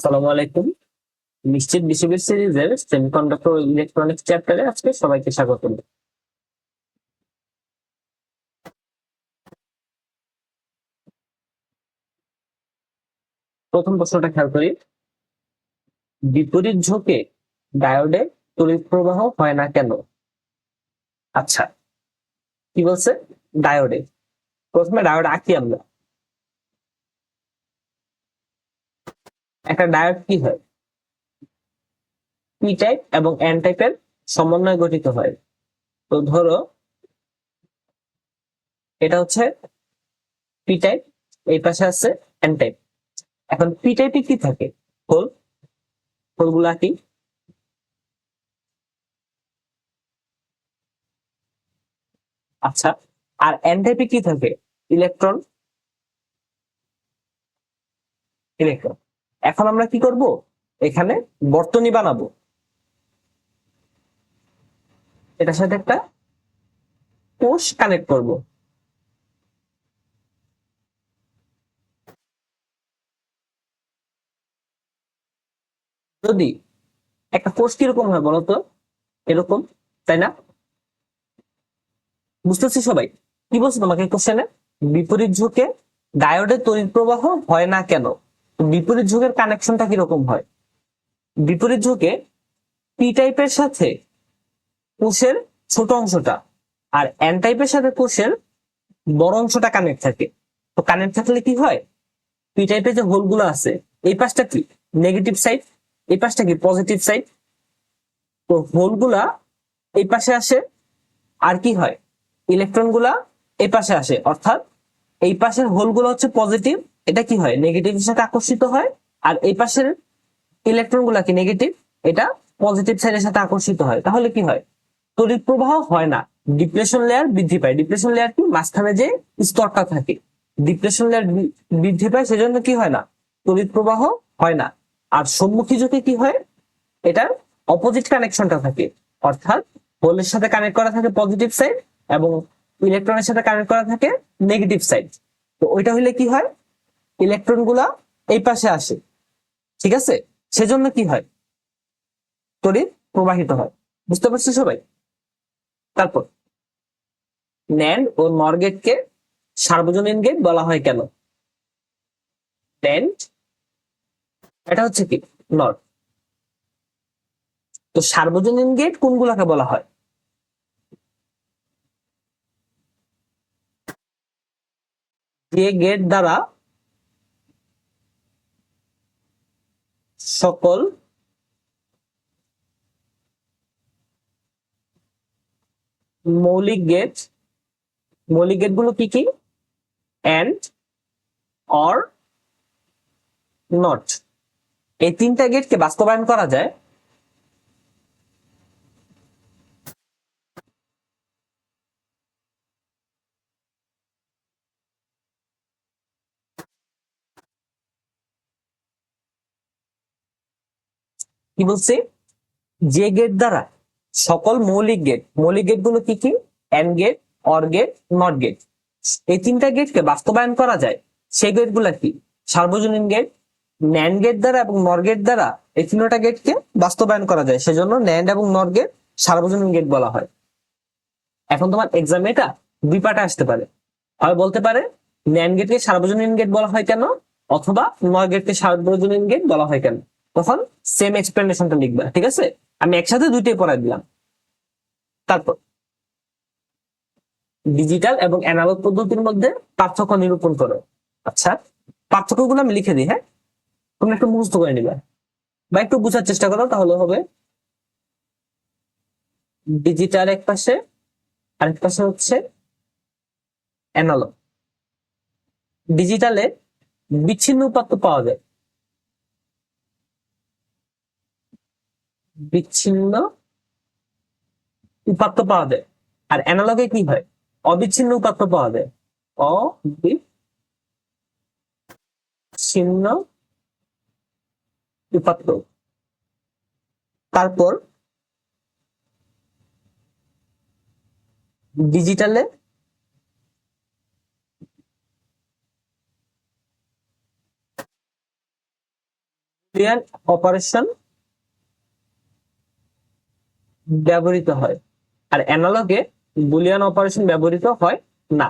আসসালামু আলাইকুম। নিশ্চিত বিসিবির সিরিজের সেমিকন্ডাক্টর ইলেকট্রনিক্স চ্যাপ্টারে আজকে সবাইকে স্বাগত প্রথম প্রশ্নটা খেয়াল করি। বিপরীত ঝোঁকে ডায়োডে তড়িৎ প্রবাহ হয় না কেন? আচ্ছা কি বলছে? ডায়োডে প্রথমে ডায়োড আঁকি আমরা। একটা ডায়োড কি হয়? পি টাইপ এবং এন টাইপের সমন্বয় গঠিত হয়। তো ধরো, এটা হচ্ছে পি টাইপ এই পাশে আছে এন টাইপ এখন পি টাইপে কি থাকে? হোল হোলগুলা কি? আচ্ছা আর এন টাইপে কি থাকে? ইলেকট্রন ইলেকট্রন এখন আমরা কি করব? এখানে বর্তনী বানাবো। এটার সাথে একটা কোষ কানেক্ট করব। যদি একটা কোষ কীরকম হয় বলতো এরকম, তাই না? বুঝতেছি সবাই? কি বলছো তোমাকে কোশ্চেনে বিপরীত ঝুঁকে ডায়োডের তড়িৎ প্রবাহ হয় না কেন? বিপরীত ঝুঁকের কানেকশনটা কীরকম হয়? বিপরীত ঝুঁকে পি টাইপের সাথে কোষের ছোট অংশটা আর এন টাইপের সাথে কোষের বড় অংশটা কানেক্ট থাকে। তো কানেক্ট থাকলে কি হয়? পি টাইপের যে হোলগুলো আছে, এই পাশটা কি? নেগেটিভ সাইড এই পাশটা কি? পজিটিভ সাইড তো হোলগুলা এই পাশে আসে, আর কি হয়? ইলেকট্রনগুলা এই পাশে আসে। অর্থাৎ এই পাশের হোলগুলো হচ্ছে পজিটিভ এটা কি হয়? নেগেটিভ সাথে আকর্ষিত হয়। আর এই পাশের ইলেকট্রনগুলা কি নেগেটিভ এটা পজিটিভ সাইডের সাথে আকর্ষিত হয়। তাহলে কি হয়? তড়িৎ প্রবাহ হয় না। ডিপ্রেশন লেয়ার বৃদ্ধি পায়। ডিপ্রেশন লেয়ার কি? মাঝখানে যে স্তরটা থাকে। ডিপ্রেশন লেয়ার বৃদ্ধি পায়, সেজন্য কি হয় না? তড়িৎ প্রবাহ হয় না। আর সম্মুখী ঝুঁকে কি হয়? এটার অপোজিট কানেকশনটা থাকে। অর্থাৎ হোলের সাথে কানেক্ট করা থাকে পজিটিভ সাইড এবং ইলেকট্রনের সাথে কানেক্ট করা থাকে নেগেটিভ সাইড তো ওইটা হইলে কি হয়? ইলেকট্রনগুলা এই পাশে আসে, ঠিক আছে? সেজন্য কি হয়? তড়িৎ প্রবাহিত হয়। বুঝতে পারছ সবাই? তারপর ন্যান্ড ও নর গেটকে সার্বজনীন গেট বলা হয় কেন? ন্যান্ড এটা হচ্ছে কি? নর। তো সার্বজনীন গেট কোনগুলাকে বলা হয়? যে গেট দ্বারা সকল মৌলিক গেট মৌলিক গেটগুলো কি কি? অ্যান্ড অর নট এই তিনটা গেটকে বাস্তবায়ন করা যায়। কি বলছি? যে গেট দ্বারা সকল মৌলিক গেট মৌলিক গেটগুলো কি কি? And gate or gate not gate এই তিনটা গেটকে বাস্তবায়ন করা যায়, সেই গেটগুলা কি? সার্বজনীন গেট ন্যান্ড গেট দ্বারা এবং নর গেট দ্বারা এই তিনটা গেটকে বাস্তবায়ন করা যায়। সেজন্য ন্যান্ড এবং নর গেট সার্বজনীন গেট বলা হয়। এখন তোমার এক্সামে এটা দুই পার্টে আসতে পারে। হয় বলতে পারে ন্যান্ড গেটকে সার্বজনীন গেট বলা হয় কেন? অথবা নর গেটকে সার্বজনীন গেট বলা হয় কেন? তখন সেম এক্সপ্লেনেশনটা লিখবা, ঠিক আছে? আমি একসাথে দুইটাই পড়াই দিলাম। তারপর ডিজিটাল এবং অ্যানালগ পদ্ধতির মধ্যে পার্থক্য নিরূপণ করো। আচ্ছা পার্থক্যগুলো আমি লিখে দিই হ্যাঁ? তুমি একটু মুখস্থ করে নিবা। বা একটু বোঝার চেষ্টা করো, তাহলে হবে ডিজিটাল এক পাশে, আরেক পাশে হচ্ছে অ্যানালগ ডিজিটালে বিচ্ছিন্ন উপাত্ত পাওয়া যায়। বিচ্ছিন্ন উপাত্ত পাওয়া যায়। আর অ্যানালগে কি হয়? অবিচ্ছিন্ন উপাত্ত পাওয়া যায়। অবিচ্ছিন্ন উপাত্ত। তারপর ডিজিটালে অপারেশন ব্যবহৃত হয়। আর অ্যানালগে বুলিয়ান অপারেশন ব্যবহৃত হয় না।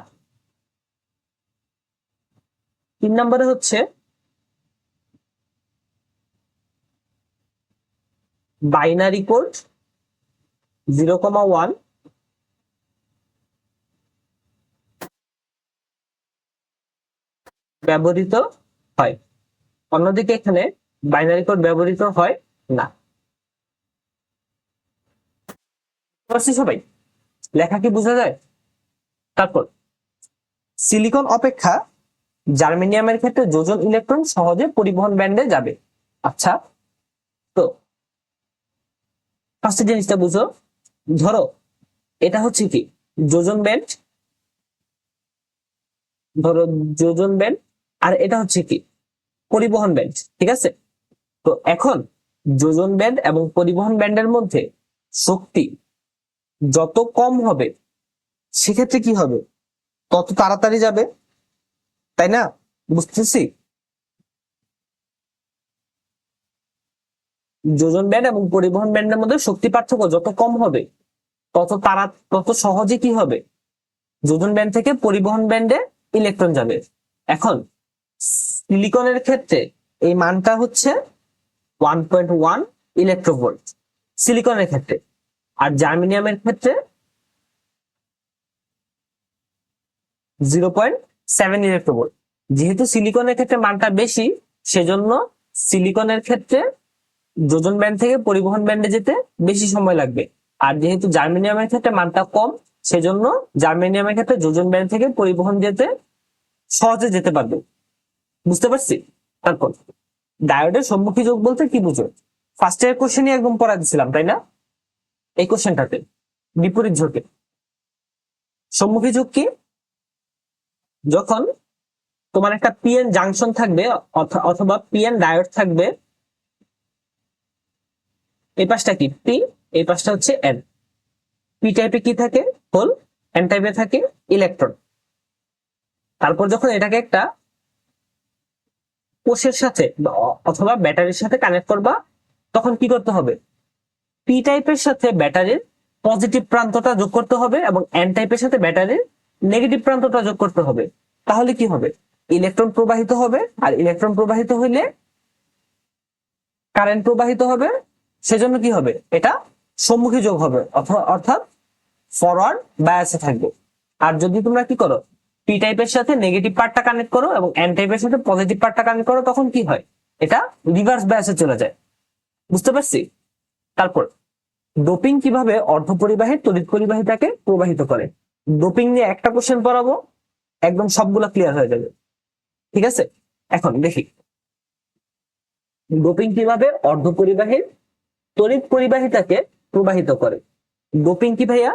তিন নম্বরে হচ্ছে binary code zero comma one ব্যবহৃত হয়। অন্যদিকে এখানে বাইনারি কোড ব্যবহৃত হয় না। পারছি সবাই? লেখা কি বোঝা যায়? তারপর সিলিকন অপেক্ষা জার্মেনিয়ামের ক্ষেত্রে যোজন ইলেকট্রন সহজে পরিবহন ব্যান্ডে যাবে। আচ্ছা তো ফার্স্ট জিনিসটা বুঝো। ধরো, এটা হচ্ছে কি? যোজন ব্যান্ড ধরো যোজন ব্যান্ড আর এটা হচ্ছে কি? পরিবহন ব্যান্ড ঠিক আছে? তো এখন যোজন ব্যান্ড এবং পরিবহন ব্যান্ডের মধ্যে শক্তি যত কম হবে, সেক্ষেত্রে কি হবে? তত তাড়াতাড়ি যাবে, তাই না? বুঝতেছি? যোজন ব্যান্ড এবং পরিবহন ব্যান্ডের মধ্যে শক্তি পার্থক্য যত কম হবে, তত তারা তত সহজে কি হবে? যোজন ব্যান্ড থেকে পরিবহন ব্যান্ডে ইলেকট্রন যাবে। এখন, সিলিকনের ক্ষেত্রে এই মানটা হচ্ছে ওয়ান পয়েন্ট ওয়ান ইলেকট্রোভোল্ট সিলিকনের ক্ষেত্রে। আর জার্মেনিয়ামের ক্ষেত্রে জিরো পয়েন্ট সেভেন যেহেতু সিলিকনের ক্ষেত্রে মানটা বেশি, সেজন্য সিলিকনের ক্ষেত্রে যোজন ব্যান্ড থেকে পরিবহন ব্যান্ডে যেতে বেশি সময় লাগবে। আর যেহেতু জার্মেনিয়ামের ক্ষেত্রে মানটা কম, সেজন্য জার্মেনিয়ামের ক্ষেত্রে যোজন ব্যান্ড থেকে পরিবহন যেতে সহজে যেতে পারবে। বুঝতে পারছি? তারপর, ডায়োডের সম্মুখী যোগ বলতে কি বুঝো? ফার্স্ট ইয়ার কোশ্চেনই একদম পড়া দিছিলাম, তাই না? এই কোশ্চেনটাতে বিপরীত ঝোঁকে। সম্মুখী যোগ কি যখন তোমার একটা পিএন জাংশন থাকবে, অথ- অথবা পিএন ডায়োড থাকবে, এই পাশটা কি? পি এই পাশটা হচ্ছে এন পি টাইপে কি থাকে? হোল এন টাইপে থাকে ইলেকট্রন তারপর যখন এটাকে একটা কোষের সাথে অথবা ব্যাটারির সাথে কানেক্ট করবা, তখন কি করতে হবে? পি টাইপের সাথে ব্যাটারির পজিটিভ প্রান্তটা যোগ করতে হবে এবং এন টাইপের সাথে ব্যাটারির নেগেটিভ প্রান্তটা যোগ করতে হবে। তাহলে কি হবে? ইলেকট্রন প্রবাহিত হবে আর ইলেকট্রন প্রবাহিত হইলে কারেন্ট প্রবাহিত হবে। সেজন্য কি হবে? এটা সম্মুখী যোগ হবে অর্থাৎ ফরওয়ার্ড বায়াসে থাকবে। আর যদি তোমরা কি করো? পি টাইপের সাথে নেগেটিভ পার্টটা কানেক্ট করো এবং এন টাইপের সাথে পজিটিভ পার্টটা কানেক্ট করো, তখন কি হয়? এটা রিভার্স বায়াসে চলে যায়। বুঝতে পারছি? তারপর ডোপিং কীভাবে অর্ধপরিবাহী তড়িৎ পরিবাহিতাকে প্রবাহিত করে? ডোপিং নিয়ে একটা কোশ্চেন পড়াবো, একদম সবগুলা ক্লিয়ার হয়ে যাবে। ঠিক আছে? এখন দেখি। ডোপিং কীভাবে অর্ধপরিবাহীর তড়িৎ পরিবাহিতাকে প্রবাহিত করে? ডোপিং কি ভাইয়া?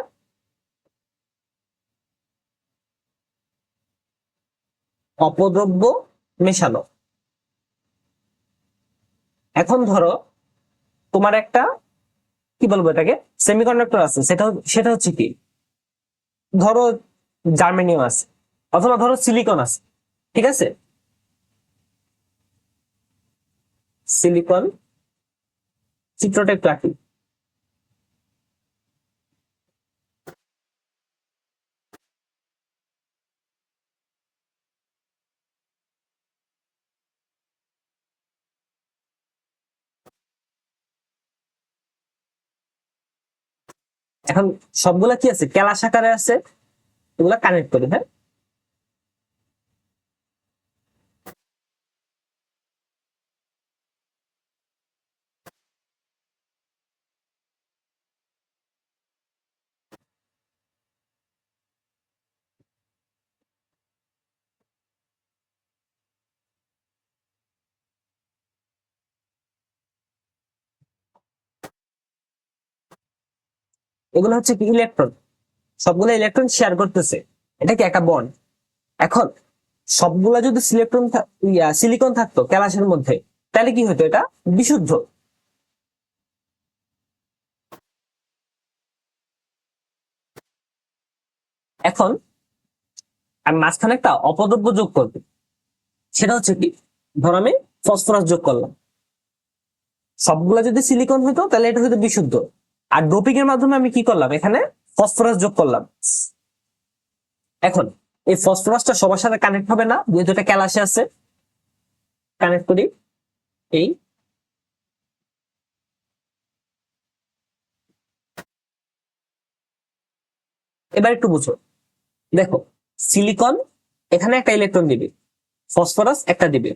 অপদ্রব্য মেশানো। এখন ধরো, তোমার একটা কি বলব এটাকে? সেমিকন্ডাক্টর আছে। সেটা সেটা হচ্ছে কি? ধরো জার্মেনিয়াম আছে, অথবা ধরো সিলিকন আছে, ঠিক আছে? সিলিকন চিত্রটা একটু এখন সবগুলা কি আছে? ক্যালাস আকারে আছে এগুলা কানেক্ট করি হ্যাঁ? এগুলো হচ্ছে কি? ইলেকট্রন সবগুলো ইলেকট্রন শেয়ার করতেছে। এটা কি একটা বন্ড এখন সবগুলা যদি সিলেকট্রন সিলিকন থাকতো ক্যালাসের মধ্যে, তাহলে কি হতো এটা? বিশুদ্ধ। এখন আমি মাঝখানে একটা অপদ্রব্য যোগ করব। সেটা হচ্ছে কি? ধর আমি ফসফরাস যোগ করলাম। সবগুলা যদি সিলিকন হইতো, তাহলে এটা হয়তো বিশুদ্ধ। আর ডোপিং এর মাধ্যমে আমি কি করলাম? এখানে ফসফরাস যোগ করলাম। এখন, এই ফসফরাসটা সবার সাথে কানেক্ট হবে না, যেহেতু এটা ক্যালাসে আছে। কানেক্ট করি। এই। এবার একটু বুঝো। দেখো সিলিকন এখানে একটা ইলেকট্রন দিবে। ফসফরাস একটা দিবে।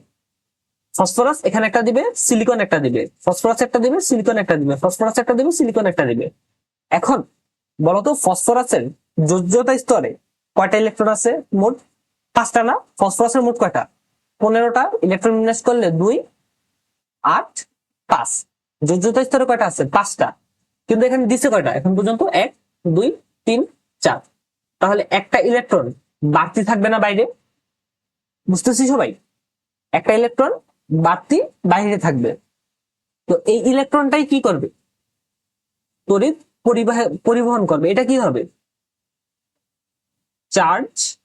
ফসফরাস এখানে একটা দিবে সিলিকন একটা দিবে। ফসফরাস একটা দিবে সিলিকন একটা দিবে। ফসফরাস একটা দিবে সিলিকন একটা দিবে। এখন বলতো ফসফরাসের যোজ্যতা স্তরে কয়টা ইলেকট্রন আছে? মোট পাঁচটা না? ফসফরাসের মোট কয়টা? পনেরোটা। ইলেকট্রন বিন্যাস করলে দুই, আট, পাঁচ। যোজ্যতা স্তরে কয়টা আছে? পাঁচটা। কিন্তু এখানে দিছে কয়টা? এখন পর্যন্ত এক, দুই, তিন, চার। তাহলে একটা ইলেকট্রন বাড়তি থাকবে না বাইরে? বুঝতেছি সবাই? একটা ইলেকট্রন বাড়তি বাইরে থাকবে। তো এই ইলেকট্রনটাই কি করবে? তড়িৎ পরিবাহ- পরিবহন করবে। এটা কি হবে? চার্জ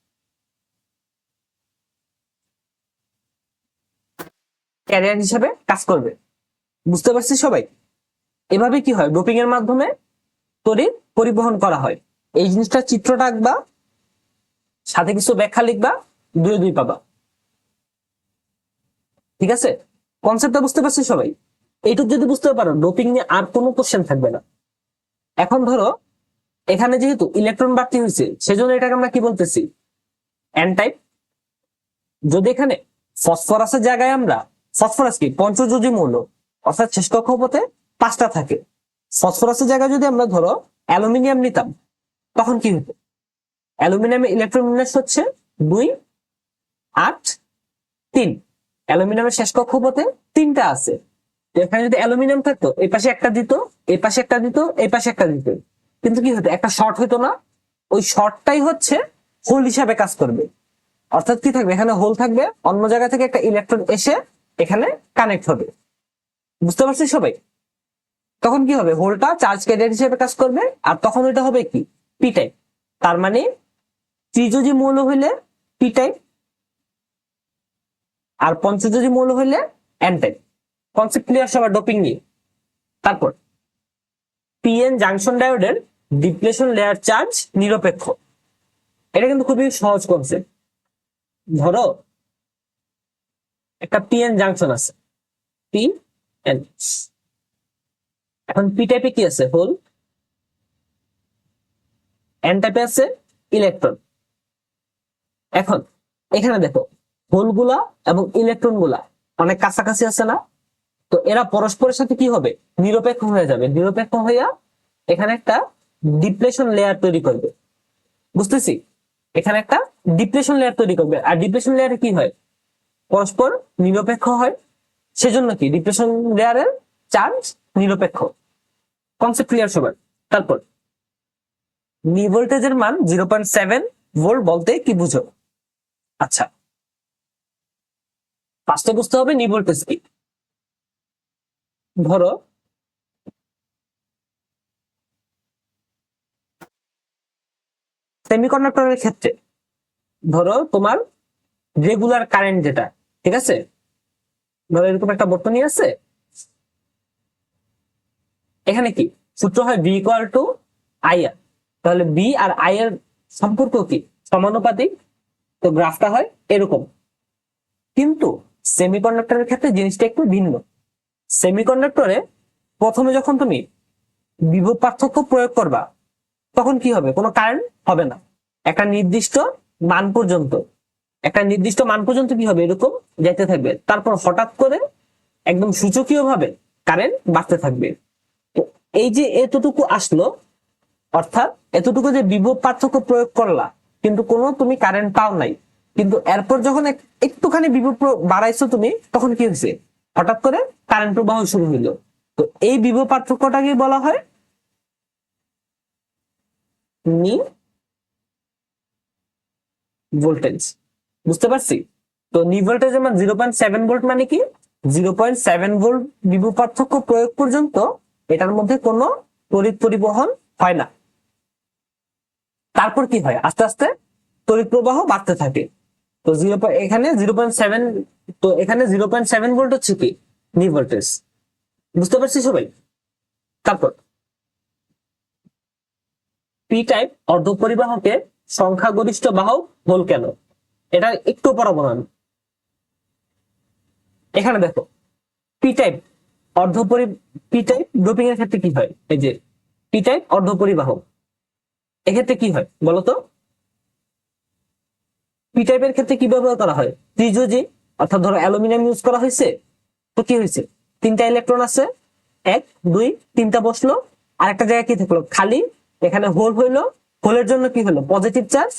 ক্যারিয়ার হিসেবে কাজ করবে। বুঝতে পারছি সবাই? এভাবে কি হয়? ডোপিং এর মাধ্যমে তড়িৎ পরিবহন করা হয়। এই জিনিসটা চিত্রটা আঁকবা, সাথে কিছু ব্যাখ্যা লিখবা দুই দুই পাবা। ঠিক আছে? কনসেপ্টটা বুঝতে পারছি সবাই? এইটুকু যদি বুঝতে পারো ডোপিং নিয়ে আর কোনো কোশ্চেন থাকবে না। এখন ধরো, এখানে যেহেতু ইলেকট্রন বাড়তি হয়েছে, সেজন্য এটাকে আমরা কি বলতেছি? এন টাইপ যদি এখানে ফসফরাসের জায়গায় আমরা ফসফরাস কি? পঞ্চযোজী মৌল। অর্থাৎ শেষ কক্ষপথে পাঁচটা থাকে। ফসফরাসের জায়গায় যদি আমরা ধরো, অ্যালুমিনিয়াম নিতাম, তখন কি হতো? অ্যালুমিনিয়ামের ইলেকট্রন বিন্যাস হচ্ছে দুই, আট, তিন। অ্যালুমিনিয়ামের শেষ কক্ষ কক্ষপথে তিনটা আছে। এখানে যদি অ্যালুমিনিয়াম থাকতো, এই পাশে একটা দিত, এই পাশে একটা দিত, এই পাশে একটা দিত। কিন্তু কি হতো, একটা শর্ট হতো না। ওই শর্টটাই হচ্ছে হোল হিসাবে কাজ করবে। অর্থাৎ কি থাকবে? এখানে হোল থাকবে, অন্য জায়গা থেকে একটা ইলেকট্রন এসে এখানে কানেক্ট হবে। বুঝতে পারছি সবাই? তখন কি হবে? হোলটা চার্জ ক্যারিয়ার হিসেবে কাজ করবে, আর তখন ওইটা হবে কি? পি টাইপ তার মানে ত্রিযোজী মৌল হইলে পি টাইপ আর পঞ্চযোজী মৌল হইলে এন কনসেপ্ট ক্লিয়ার সবার ডোপিং নিয়ে। তারপর পিএন জাংশন ডায়োডের ডিপ্লেশন লেয়ার চার্জ নিরপেক্ষ। এটা কিন্তু খুবই সহজ কনসেপ্ট ধরো, একটা পিএন জাংশন আছে। পি এন এখন পি টাইপে কি আছে? হোল এন টাইপে আছে ইলেকট্রন এখন, এখানে দেখো হোলগুলা এবং ইলেকট্রনগুলা অনেক কাছাকাছি আছে না? তো এরা পরস্পরের সাথে কি হবে? নিরপেক্ষ হয়ে যাবে। নিরপেক্ষ হইয়া এখানে একটা ডিপ্রেশন লেয়ার তৈরি করবে। বুঝতেছি? এখানে একটা ডিপ্রেশন লেয়ার তৈরি করবে। আর ডিপ্রেশন লেয়ারে কি হয়? পরস্পর নিরপেক্ষ হয়। সেজন্য কি? ডিপ্রেশন লেয়ারের চার্জ নিরপেক্ষ। কনসেপ্ট ক্লিয়ার সবার। তারপর নি ভোল্টেজের মান জিরো পয়েন্ট সেভেন ভোল্ট বলতে কি বুঝো? আচ্ছা ফার্স্টে বুঝতে হবে নি ভোল্টেজ কি ধরো সেমিকন্ডাক্টরের ক্ষেত্রে, ধরো তোমার রেগুলার কারেন্ট যেটা, ঠিক আছে? ধরো এরকম একটা বর্তনী আছে। এখানে কি? সূত্র হয় B equal to I R তাহলে বি আর আই এর সম্পর্ক কি? সমানুপাতিক। তো গ্রাফটা হয় এরকম। কিন্তু সেমিকন্ডাক্টরের ক্ষেত্রে জিনিসটা একটু ভিন্ন। সেমিকন্ডাক্টরে প্রথমে যখন তুমি বিভব পার্থক্য প্রয়োগ করবা, তখন কি হবে? কোনো কারেন্ট হবে না। একটা নির্দিষ্ট মান পর্যন্ত, একটা নির্দিষ্ট মান পর্যন্ত কি হবে? এরকম যাইতে থাকবে। তারপর হঠাৎ করে একদম সূচকীয় ভাবে কারেন্ট বাড়তে থাকবে। তো এই যে এতটুকু আসলো, অর্থাৎ এতটুকু যে বিভব পার্থক্য প্রয়োগ করলা, কিন্তু কোনো তুমি কারেন্ট পাও নাই। কিন্তু এরপর যখন একটুখানি বিভব বাড়াইছো তুমি, তখন কি হয়েছে হঠাৎ করে কারেন্ট প্রবাহ শুরু হইল। তো এই বিভব পার্থক্যটাকে বলা হয় নি ভোল্টেজ বুঝতে পারছি? তো নি ভোল্টেজ মান জিরো পয়েন্ট সেভেন ভোল্ট মানে কি? জিরো পয়েন্ট সেভেন ভোল্ট বিভব পার্থক্য প্রয়োগ পর্যন্ত এটার মধ্যে কোনো তড়িৎ পরিবহন হয় না। তারপর কি হয়? আস্তে আস্তে তড়িৎ প্রবাহ বাড়তে থাকে। তো জিরো এখানে জিরো পয়েন্ট সেভেন তো এখানে জিরো পয়েন্ট সেভেন ভোল্ট হচ্ছে কি? নি ভোল্টেজ বুঝতে পারছি সবাই? তারপর পি টাইপ অর্ধ পরিবাহকে সংখ্যাগরিষ্ঠ বাহক হোল কেন? এটা একটু পড়াবো না এখানে দেখো পি টাইপ অর্ধপরি পি টাইপ ডোপিং এর ক্ষেত্রে কি হয়? এই যে পি টাইপ অর্ধ পরিবাহক এক্ষেত্রে কি হয় বলতো? পি টাইপের ক্ষেত্রে কি ব্যবহার করা হয়? ত্রিযোজি অর্থাৎ ধরো অ্যালুমিনিয়াম ইউজ করা হয়েছে, তো কি হয়েছে? তিনটা ইলেকট্রন আছে, এক, দুই, তিনটা বসল আর একটা জায়গায় কি থাকল? খালি, এখানে হোল হইল হোলের জন্য কি হলো? পজিটিভ চার্জ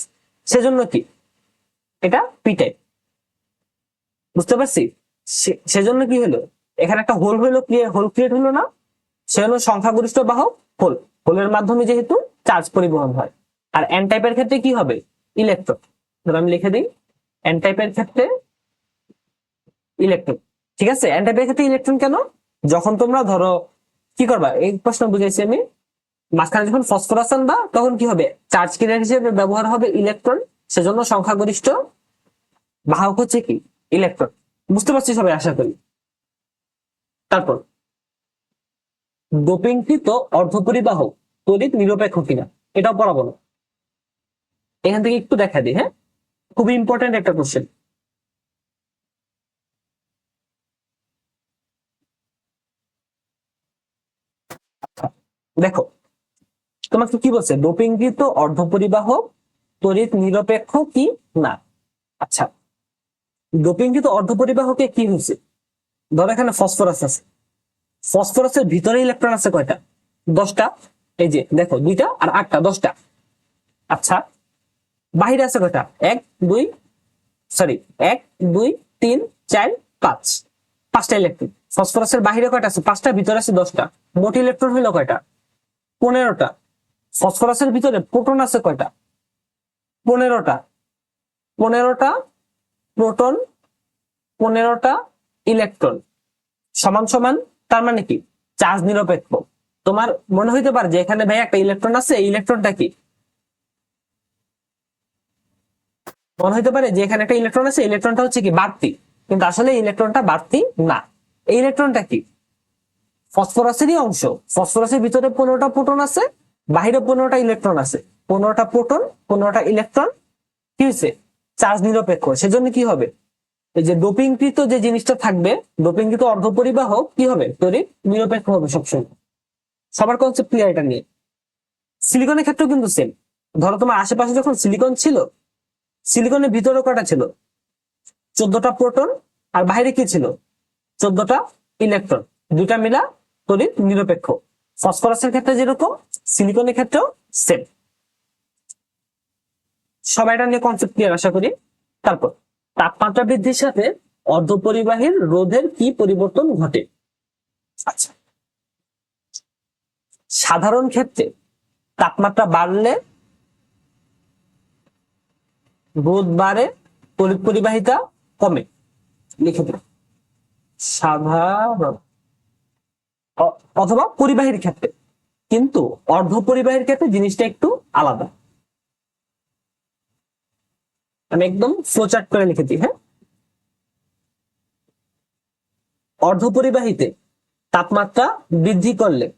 সেজন্য কি? এটা পি টাইপ বুঝতে পারছি? সেজন্য কি হলো? এখানে একটা হোল হইল হোল ক্রিয়েট হলো না। সে হলো সংখ্যাগরিষ্ঠ বাহক হোল হোলের মাধ্যমে যেহেতু চার্জ পরিবহন হয়। আর এন টাইপের ক্ষেত্রে কি হবে? ইলেকট্রন ধরো আমি লিখে দিই এন টাইপের ক্ষেত্রে ইলেকট্রন ঠিক আছে? এন ক্ষেত্রে ইলেকট্রন কেন? যখন তোমরা ধরো, কি করবা? এই প্রশ্ন বুঝাইছি আমি। মাঝখানে যখন ফসফরাস আনবা, তখন কি হবে? চার্জ ক্যারিয়ার হিসেবে ব্যবহার হবে ইলেকট্রন সেজন্য সংখ্যাগরিষ্ঠ বাহক হচ্ছে কি? ইলেকট্রন বুঝতে পারছি সবাই, আশা করি? তারপর ডোপিংকৃত অর্ধপরিবাহক, তড়িৎ নিরপেক্ষ কিনা? এটাও পড়াবো না। এখান থেকে একটু দেখা দিই হ্যাঁ? খুবই ইম্পর্টেন্ট একটা কোশ্চেন দেখো, তোমাকে কি বলছে? ডোপিংকৃত অর্ধপরিবাহক তড়িৎ নিরপেক্ষ কি? না। আচ্ছা ডোপিংকৃত অর্ধপরিবাহকে কি হয়েছে ধরো এখানে ফসফরাস আছে। ফসফরাসের ভিতরে ইলেকট্রন আছে কয়টা? দশটা। এই যে, দেখো, দুইটা আর আটটা, দশটা। আচ্ছা বাহিরে আছে কয়টা? এক, দুই সরি এক, দুই, তিন, চার, পাঁচ। পাঁচটা ইলেকট্রন ফসফরাসের বাহিরে কয়টা আছে? পাঁচটা, ভিতরে আছে দশটা। মোট ইলেকট্রন হইল কয়টা? পনেরোটা। ফসফরাসের ভিতরে প্রোটন আছে কয়টা? পনেরোটা। পনেরোটা প্রোটন পনেরোটা ইলেকট্রন সমান সমান, তার মানে কি? চার্জ নিরপেক্ষ। তোমার মনে হইতে পারে যে এখানে ভাই একটা ইলেকট্রন আছে ইলেকট্রনটা কি? মনে হইতে পারে যে এখানে একটা ইলেকট্রন আছে ইলেকট্রনটা হচ্ছে কি বাড়তি। কিন্তু আসলে ইলেকট্রনটা বাড়তি না। এই ইলেকট্রনটা কি? ফসফরাসেরই অংশ। ফসফরাসের ভিতরে পনেরোটা প্রোটন আছে, বাহিরে পনেরোটা ইলেকট্রন আছে। পনেরোটা প্রোটন পনেরোটা ইলেকট্রন কি হয়েছে চার্জ নিরপেক্ষ। সেজন্য কি হবে? এই যে ডোপিংকৃত যে জিনিসটা থাকবে ডোপিংকৃত অর্ধপরিবাহক, কি হবে? তড়িৎ নিরপেক্ষ হবে সবসময়। সবার কনসেপ্ট ক্লিয়ার এটা নিয়ে। সিলিকনের ক্ষেত্রেও কিন্তু সেম ধরো তোমার আশেপাশে যখন সিলিকন ছিল সিলিকনের ভিতরে কটা ছিল? চোদ্দটা প্রোটন। আর বাইরে কি ছিল? চোদ্দটা ইলেকট্রন। দুইটা মিলা তড়িৎ নিরপেক্ষ। ফসফরাসের ক্ষেত্রে যেরকম, সিলিকনের ক্ষেত্রেও সেম সবাইটা নিয়ে কনসেপ্ট ক্লিয়ার আশা করি। তারপর, তাপমাত্রা বৃদ্ধির সাথে অর্ধ অর্ধপরিবাহীর রোধের কি পরিবর্তন ঘটে? আচ্ছা। সাধারণ ক্ষেত্রে তাপমাত্রা বাড়লে রোধ বাড়ে তড়িৎ পরিবাহিতা কমে। লিখে দিন সাধারণ। অথবা পরিবাহীর ক্ষেত্রে। কিন্তু অর্ধপরিবাহীর ক্ষেত্রে জিনিসটা একটু আলাদা। আমি একদম ফ্লোচার্ট করে লিখে দিই হ্যাঁ? অর্ধ অর্ধপরিবাহীতে তাপমাত্রা বৃদ্ধি করলে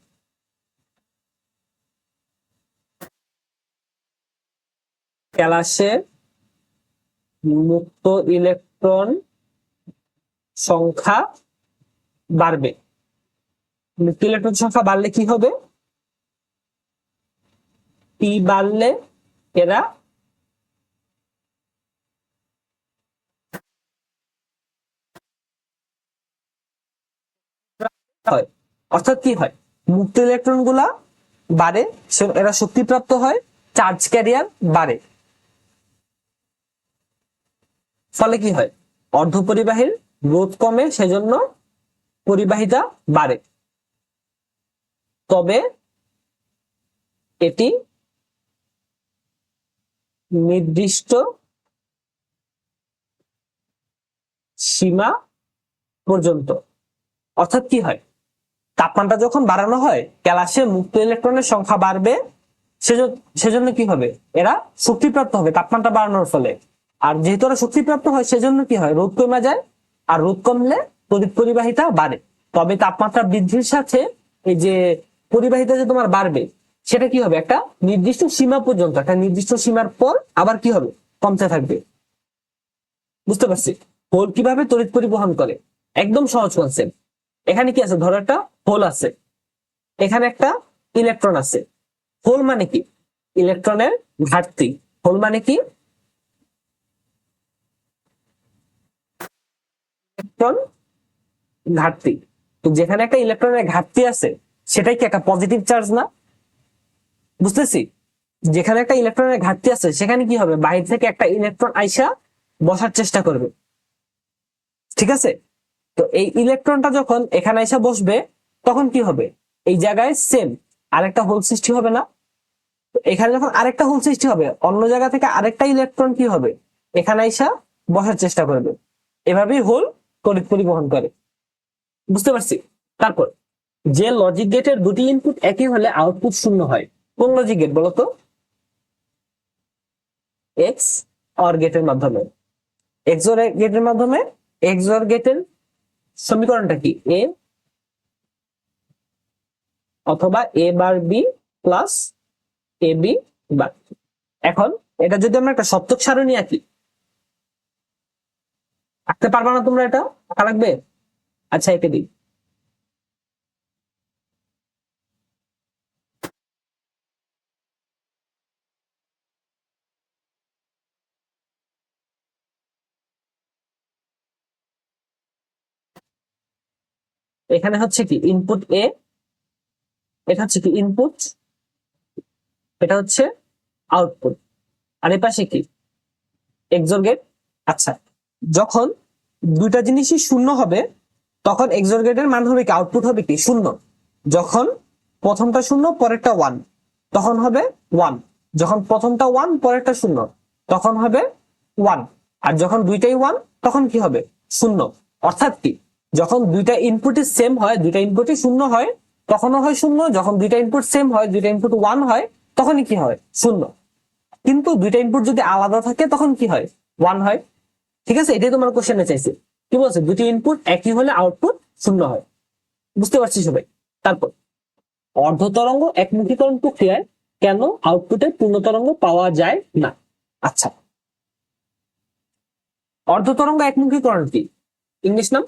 ক্যালাসে মুক্ত ইলেকট্রন সংখ্যা বাড়বে। মুক্ত ইলেকট্রন সংখ্যা বাড়লে কি হবে? পি বাড়লে এরা হয়। অর্থাৎ কি হয়? মুক্ত ইলেকট্রনগুলা বাড়ে এরা শক্তিপ্রাপ্ত হয়, চার্জ ক্যারিয়ার বাড়ে। ফলে কি হয়? অর্ধপরিবাহীর রোধ কমে সেজন্য পরিবাহিতা বাড়ে। তবে এটি নির্দিষ্ট সীমা পর্যন্ত। অর্থাৎ কি হয়? তাপমাত্রা যখন বাড়ানো হয়, ক্যালাসে মুক্ত ইলেকট্রনের সংখ্যা বাড়বে সেজন্য কি হবে? এরা শক্তিপ্রাপ্ত হবে, তাপমাত্রা বাড়ানোর ফলে। আর যেহেতু ওরা শক্তিপ্রাপ্ত হয়, সেজন্য কি হয়? রোদ কমে যায় আর রোদ কমলে তড়িৎ পরিবাহিতা বাড়ে। তবে তাপমাত্রা বৃদ্ধির সাথে এই যে পরিবাহিতা যে তোমার বাড়বে, সেটা কি হবে? একটা নির্দিষ্ট সীমা পর্যন্ত, একটা নির্দিষ্ট সীমার পর আবার কি হবে? কমতে থাকবে। বুঝতে পারছি? হোল কীভাবে তড়িৎ পরিবহন করে? একদম সহজ কনসেপ্ট এখানে কি আছে? ধরো একটা হোল আছে। এখানে একটা ইলেকট্রন আছে। হোল মানে কি? ইলেকট্রনের ঘাটতি। হোল মানে কি? ইলেকট্রন ঘাটতি। তো যেখানে একটা ইলেকট্রনের ঘাটতি আছে, সেটাই কি একটা পজিটিভ চার্জ না? বুঝতেছি? যেখানে একটা ইলেকট্রনের ঘাটতি আছে, সেখানে কি হবে? বাইরে থেকে একটা ইলেকট্রন আইসা বসার চেষ্টা করবে। ঠিক আছে? তো এই ইলেকট্রনটা যখন এখানে আইসা বসবে, তখন কি হবে? এই জায়গায় সেম আরেকটা হোল সৃষ্টি হবে না। এখানে যখন আরেকটা হোল সৃষ্টি হবে, অন্য জায়গা থেকে আরেকটা ইলেকট্রন কি হবে? এখানে আইসা বসার চেষ্টা করবে। এভাবেই হোল তড়িৎ পরিবহন করে। বুঝতে পারছি? তারপর, যে লজিক গেটের দুটি ইনপুট একই হলে আউটপুট শূন্য হয়। কোন লজিক গেট বলতো এক্স অর গেটের মাধ্যমে। এক্স এক্সর গেটের মাধ্যমে? এক্সর গেটের সমীকরণটা কি? এ অথবা A bar B plus A B bar এখন, এটা যদি আমরা একটা সপ্তক সারণী আঁকি আঁকতে পারবা না তোমরা এটা? আঁকা লাগবে? আচ্ছা এঁকে দিই। এখানে হচ্ছে কি? ইনপুট এ এটা হচ্ছে কি? ইনপুট এটা হচ্ছে আউটপুট আর এ পাশে কি? এক্সর গেট আচ্ছা। যখন দুইটা জিনিসই শূন্য হবে, তখন এক্সর গেটের মান হবে কি? আউটপুট হবে কি? শূন্য। যখন প্রথমটা শূন্য, পরেরটা ওয়ান তখন হবে ওয়ান যখন প্রথমটা ওয়ান পরেরটা শূন্য। তখন হবে ওয়ান আর যখন দুইটাই ওয়ান তখন কি হবে? শূন্য। অর্থাৎ কি? যখন দুইটা ইনপুটই সেম হয়, দুইটা ইনপুটই শূন্য হয়, তখনও হয় শূন্য। যখন দুইটা ইনপুট সেম হয়, দুইটা ইনপুট ওয়ান হয়, তখনই কি হয়? শূন্য। কিন্তু দুইটা ইনপুট যদি আলাদা থাকে, তখন কি হয়? ওয়ান হয়। ঠিক আছে? এটাই তোমার কোশ্চেনে চাইছে। কি বলছে? দুটি ইনপুট একই হলে আউটপুট শূন্য হয়। বুঝতে পারছি সবাই? তারপর, অর্ধ তরঙ্গ একমুখীকরণ প্রক্রিয়ায় কেন আউটপুটে পূর্ণ তরঙ্গ পাওয়া যায় না? আচ্ছা। অর্ধ তরঙ্গ একমুখীকরণ কি? ইংলিশ নাম?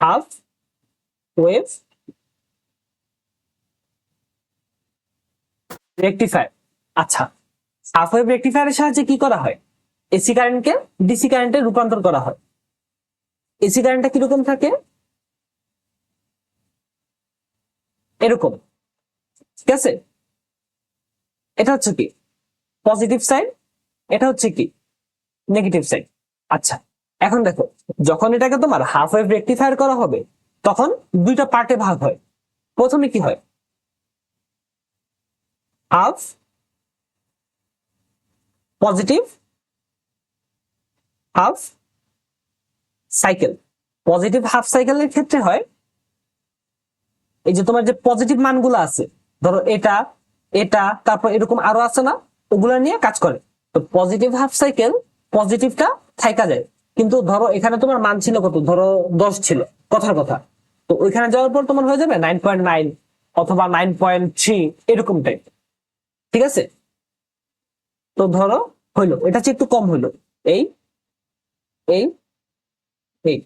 হাফ ওয়েভ রেকটিফায়ার আচ্ছা। হাফ ওয়েভ রেকটিফায়ারের সাহায্যে কি করা হয়? এসি কারেন্টকে ডিসি কারেন্টে রূপান্তর করা হয়। এসি কারেন্টটা কীরকম থাকে? এরকম। ঠিক আছে? এটা হচ্ছে কি? পজিটিভ সাইড এটা হচ্ছে কি? নেগেটিভ সাইড আচ্ছা এখন দেখো, যখন এটাকে তোমার হাফ ওয়েভ রেকটিফায়ার করা হবে, তখন দুইটা পার্টে ভাগ হয়। প্রথমে কি হয়? Half positive half cycle positive half সাইকেলের ক্ষেত্রে হয়, এই যে তোমার যে পজিটিভ মানগুলো আছে, ধরো এটা এটা, তারপর এরকম আরও আছে না, ওগুলা নিয়ে কাজ করে। তো পজিটিভ হাফ সাইকেল পজিটিভটা থাইকা যায়। কিন্তু ধরো এখানে তোমার মান ছিল কত? ধরো দশ ছিল, কথার কথা। তো ওইখানে যাওয়ার পর তোমার হয়ে যাবে নাইন পয়েন্ট নাইন অথবা নাইন পয়েন্ট থ্রি এরকম টাইপ ঠিক আছে? তো ধরো হইল, এটা হচ্ছে একটু কম হইল। এই এই এই।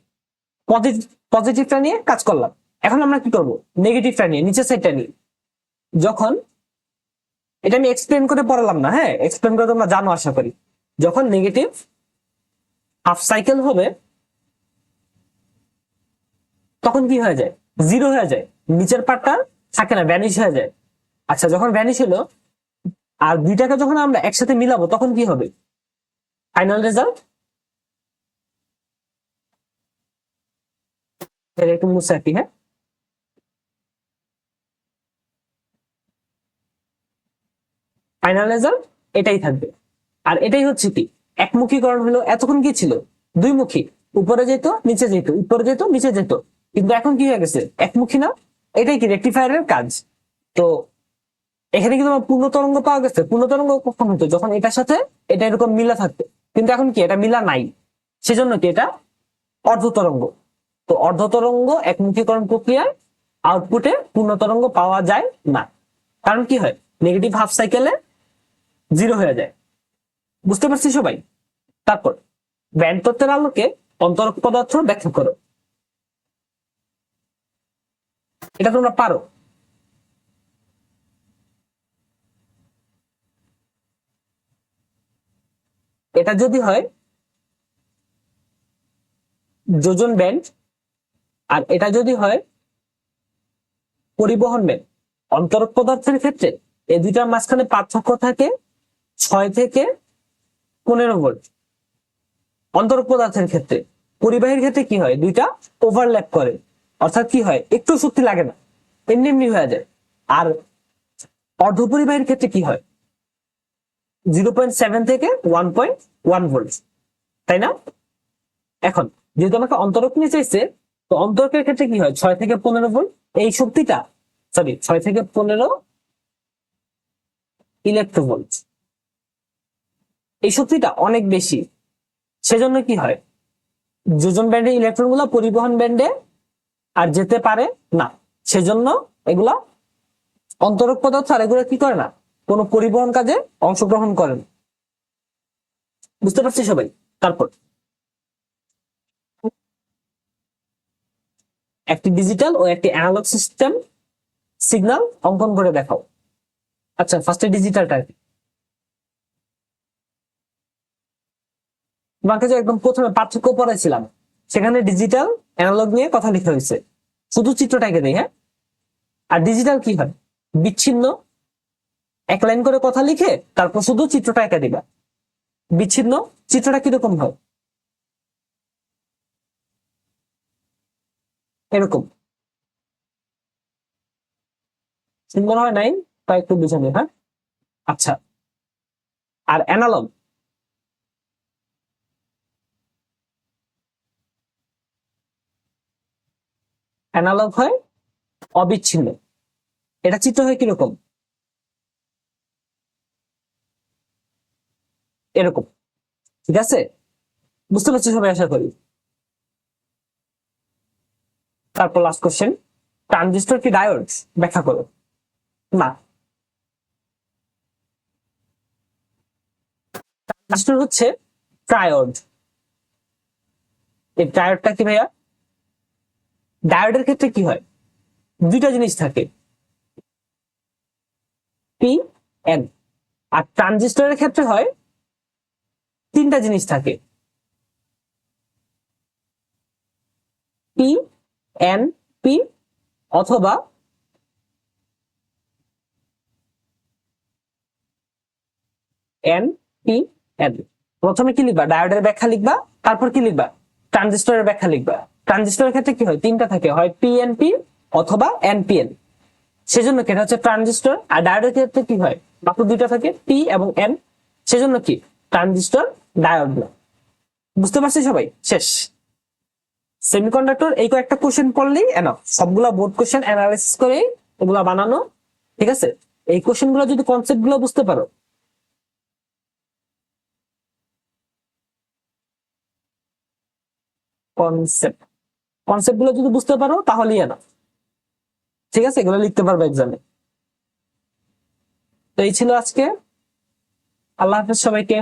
পজিটিভ পজিটিভটা নিয়ে কাজ করলাম। এখন আমরা কি করব? নেগেটিভটা নিয়ে, নিচের সাইডটা নিয়ে। যখন, এটা আমি এক্সপ্লেন করে পড়ালাম না হ্যাঁ? এক্সপ্লেন করে তোমরা জানো, আশা করি। যখন নেগেটিভ হাফ সাইকেল হবে, তখন কি হয়ে যায়? জিরো হয়ে যায়। নিচের পার্টটা থাকে না ভ্যানিশ হয়ে যায়। আচ্ছা যখন ভ্যানিশ হলো আর দুইটাকে যখন আমরা একসাথে মিলাবো, তখন কি হবে? ফাইনাল রেজাল্ট একটু মুছে হ্যাঁ? ফাইনাল রেজাল্ট এটাই থাকবে। আর এটাই হচ্ছে কি? একমুখীকরণ হলো এতক্ষণ কি ছিল? দুই মুখী উপরে যেত, নিচে যেত। উপরে যেত, নিচে যেত। কিন্তু এখন কি হয়ে গেছে? একমুখী না? এটাই কি রেক্টিফায়ারের কাজ? তো এখানে কিন্তু আমার পূর্ণ তরঙ্গ পাওয়া গেছে। পূর্ণ তরঙ্গ কখন হতো? যখন এটার সাথে এটা এরকম মিলা থাকতো। কিন্তু এখন কি? এটা মিলা নাই। সেজন্য কি এটা? অর্ধ তরঙ্গ তো অর্ধ তরঙ্গ একমুখীকরণ প্রক্রিয়ায় আউটপুটে পূর্ণ তরঙ্গ পাওয়া যায় না। কারণ কি হয়? নেগেটিভ হাফ সাইকেলে জিরো হয়ে যায়। বুঝতে পারছি সবাই? তারপর, ব্যান্ড তত্ত্বের আলোকে অন্তরক পদার্থ ব্যাখ্যা করো। এটা তোমরা পারো। এটা যদি হয়, যোজন ব্যান্ড আর এটা যদি হয়, পরিবহন ব্যান্ড অন্তরক পদার্থের ক্ষেত্রে এই দুইটার মাঝখানে পার্থক্য থাকে ছয় থেকে পনেরো ভোল্ট অন্তরক পদার্থের ক্ষেত্রে পরিবাহীর ক্ষেত্রে কি হয়? দুইটা ওভারল্যাপ করে। অর্থাৎ কি হয়? একটু শক্তি লাগে না। এমনি এমনি হয়ে যায়। আর অর্ধপরিবাহীর ক্ষেত্রে কি হয়? জিরো পয়েন্ট সেভেন থেকে ওয়ান পয়েন্ট ওয়ান ভোল্ট। তাই না? এখন, যেহেতু আমাকে অন্তরক নিয়ে চাইছে, তো অন্তরকের ক্ষেত্রে কি হয়? ছয় থেকে পনেরো ভোল্ট। এই শক্তিটা সরি ছয় থেকে পনেরো ইলেকট্রোভোল্ট এই শক্তিটা অনেক বেশি। সেজন্য কি হয়? যোজন ব্যান্ডের ইলেকট্রনগুলো পরিবহন ব্যান্ডে আর যেতে পারে না। সেজন্য এগুলা অন্তরক পদার্থ, আর এগুলো কি করে না? কোনো পরিবহন কাজে অংশগ্রহণ করেন। বুঝতে পারছি সবাই? তারপর। একটি ডিজিটাল ও একটি অ্যানালগ সিস্টেম সিগন্যাল অঙ্কন করে দেখাও। আচ্ছা ফার্স্টে ডিজিটালটা তোমাকে যে একদম প্রথমে পার্থক্য পড়াইছিলাম, সেখানে ডিজিটাল অ্যানালগ নিয়ে কথা লিখা হয়েছে। শুধু চিত্রটাকে দেই হ্যাঁ? আর ডিজিটাল কি হয়? বিচ্ছিন্ন এক লাইন করে কথা লিখে তারপর শুধু চিত্রটা এঁকে দিবা। বিচ্ছিন্ন চিত্রটা কীরকম হয়? এরকম। সুন্দর হয় নাই? তা একটু বুঝে নিই হ্যাঁ? আচ্ছা। আর অ্যানালগ অ্যানালগ হয় অবিচ্ছিন্ন। এটা চিত্র হয় কীরকম? এরকম। ঠিক আছে? বুঝতে পারছি সবাই আশা করি? তারপর লাস্ট কোশ্চেন ট্রানজিস্টর কি ডায়োড ব্যাখ্যা করো। না। ট্রানজিস্টর হচ্ছে ট্রায়োড এই ট্রায়োডটা কি ভাইয়া? ডায়োডের ক্ষেত্রে কি হয়? দুইটা জিনিস থাকে। পি এন আর ট্রানজিস্টরের ক্ষেত্রে হয় তিনটা জিনিস থাকে। পি এন পি অথবা এন পি এন প্রথমে কি লিখবা? ডায়োডের ব্যাখ্যা লিখবা, তারপর কি লিখবা? ট্রানজিস্টরের ব্যাখ্যা লিখবা। ট্রানজিস্টরের ক্ষেত্রে কি হয়? তিনটা থাকে। হয় পিএনপি অথবা এনপিএন সেজন্য কি? এটা হচ্ছে ট্রানজিস্টর। আর ডায়োডের ক্ষেত্রে কি হয়? মাত্র দুইটা থাকে পি এবং এন সেজন্য কি? ট্রানজিস্টর ডায়োড না বুঝতে পারছি সবাই? শেষ। সেমিকন্ডাক্টর, এই কয়েকটা কোশ্চেন পড়লেই এনাফ সবগুলা বোর্ড কোশ্চেন অ্যানালাইসিস করে এগুলা বানানো, ঠিক আছে? এই কোশ্চেনগুলো যদি কনসেপ্টগুলো বুঝতে পারো। কনসেপ্ট কনসেপ্টগুলো যদি বুঝতে পারো, তাহলেই এনাফ ঠিক আছে? এগুলো লিখতে পারবে এক্সামে তো এই ছিল আজকে। আল্লাহ হাফেজ সবাইকে।